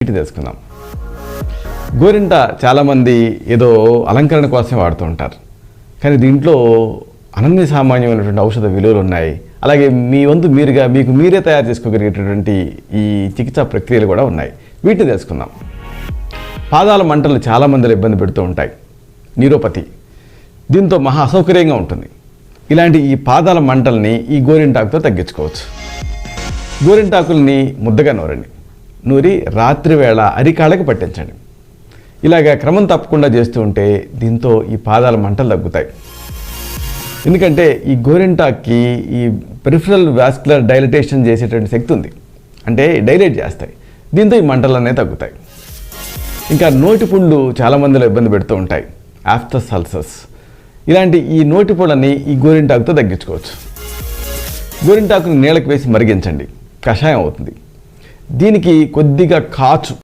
వీటి తెలుసుకుందాం గోరింట చాలామంది ఏదో అలంకరణ కోసమే వాడుతూ ఉంటారు. కానీ దీంట్లో అనన్య సామాన్యమైనటువంటి ఔషధ విలువలు ఉన్నాయి. అలాగే మీ వంతు మీరుగా మీకు మీరే తయారు చేసుకోగలిగేటటువంటి ఈ చికిత్సా ప్రక్రియలు కూడా ఉన్నాయి. వీటిని తెలుసుకుందాం పాదాల మంటలు చాలామందిలో ఇబ్బంది పెడుతూ ఉంటాయి. నీరోపతి. దీంతో మహా అసౌకర్యంగా ఉంటుంది. ఇలాంటి ఈ పాదాల మంటల్ని ఈ గోరింటాకుతో తగ్గించుకోవచ్చు. గోరింటాకుల్ని ముద్దగా నూరండి. నూరి రాత్రివేళ అరికాళ్ళకి పట్టించండి. ఇలాగ క్రమం తప్పకుండా చేస్తూ ఉంటే దీంతో ఈ పాదాల మంటలు తగ్గుతాయి. ఎందుకంటే ఈ గోరింటాక్కి ఈ పెరిఫరల్ వాస్కులర్ డైలటేషన్ చేసేటువంటి శక్తి ఉంది. అంటే డైలేట్ చేస్తాయి. దీంతో ఈ మంటలు అనేవి తగ్గుతాయి. ఇంకా నోటి పుండ్లు చాలా మందిలో ఇబ్బంది పెడుతూ ఉంటాయి. Aphthous ulcers. ఇలాంటి ఈ నోటి పుళ్ళని ఈ గోరింటాకుతో తగ్గించుకోవచ్చు. గోరింటాకుని నీళ్ళకి వేసి మరిగించండి. కషాయం అవుతుంది. దీనికి కొద్దిగా కాచు.